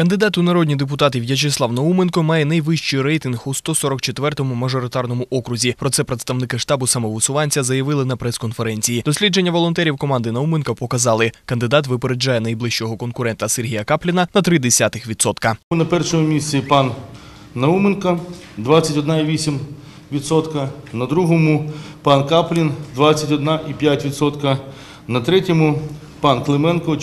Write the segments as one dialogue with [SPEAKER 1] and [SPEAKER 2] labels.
[SPEAKER 1] Кандидат у народні депутати В'ячеслав Науменко має найвищий рейтинг у 144-му мажоритарному окрузі. Про це представники штабу самовисуванця заявили на прес-конференції. Дослідження волонтерів команди Науменка показали, кандидат випереджає найближчого конкурента Сергія Капліна на 0,3%.
[SPEAKER 2] На першому місці пан Науменко 21,8%, на другому пан Каплін 21,5%, на третьому пан Клименко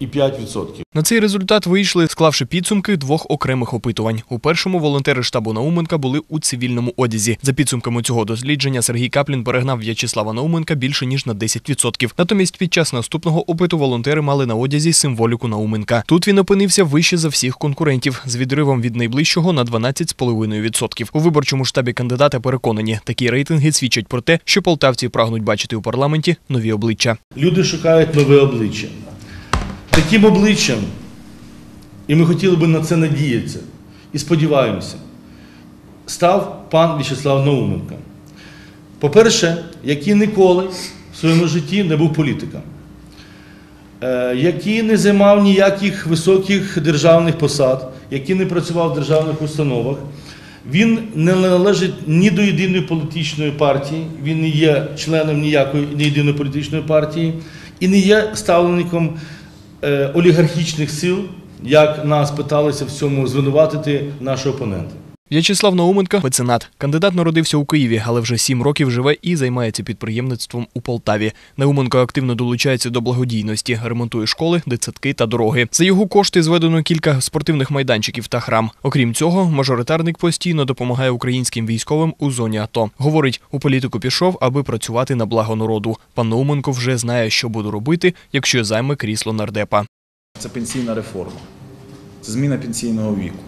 [SPEAKER 2] 14,5%.
[SPEAKER 1] На цей результат вийшли, склавши підсумки двох окремих опитувань. У першому волонтери штабу Науменка були у цивільному одязі. За підсумками цього дослідження Сергій Каплін перегнав В'ячеслава Науменка більше ніж на 10%. Натомість під час наступного опиту волонтери мали на одязі символіку Науменка. Тут він опинився вище за всіх конкурентів з відривом від найближчого на 12,5%. У виборчому штабі кандидата переконані, такі рейтинги свідчать про те, що полтавці прагнуть бачити у парламенті нові обличчя.
[SPEAKER 2] Люди шукають нове обличчя. Таким обличчям, і ми хотіли би на це надіятися, і сподіваємося, став пан В'ячеслав Науменко. По-перше, який ніколи в своєму житті не був політиком, е, який не займав ніяких високих державних посад, який не працював в державних установах. Він не належить ні до єдиної політичної партії, він не є членом ніякої ні єдиної політичної партії і не є ставленником олігархічних сил, як нас питалися в цьому звинуватити наші опоненти.
[SPEAKER 1] В'ячеслав Науменко – меценат. Кандидат народився у Києві, але вже сім років живе і займається підприємництвом у Полтаві. Науменко активно долучається до благодійності, ремонтує школи, дитсадки та дороги. За його кошти зведено кілька спортивних майданчиків та храм. Окрім цього, мажоритарник постійно допомагає українським військовим у зоні АТО. Говорить, у політику пішов, аби працювати на благо народу. Пан Науменко вже знає, що буде робити, якщо займе крісло нардепа.
[SPEAKER 3] Це пенсійна реформа, це зміна пенсійного віку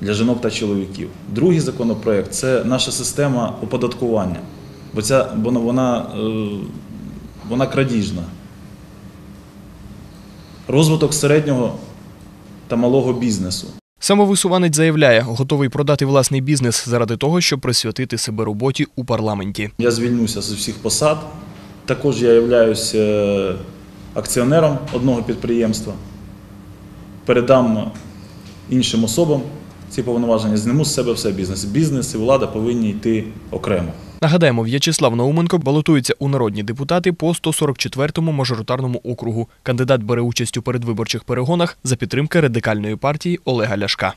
[SPEAKER 3] для жінок та чоловіків. Другий законопроект це наша система оподаткування, бо ця, бо вона, е, вона крадіжна. Розвиток середнього та малого бізнесу.
[SPEAKER 1] Самовисуванець заявляє, готовий продати власний бізнес заради того, щоб присвятити себе роботі у парламенті.
[SPEAKER 3] Я звільнюся з усіх посад. Також я являюся акціонером одного підприємства. Передам іншим особам ці повноваження, зніму з себе все бізнес. Бізнес і влада повинні йти окремо.
[SPEAKER 1] Нагадаємо, В'ячеслав Науменко балотується у народні депутати по 144-му мажоритарному округу. Кандидат бере участь у передвиборчих перегонах за підтримки радикальної партії Олега Ляшка.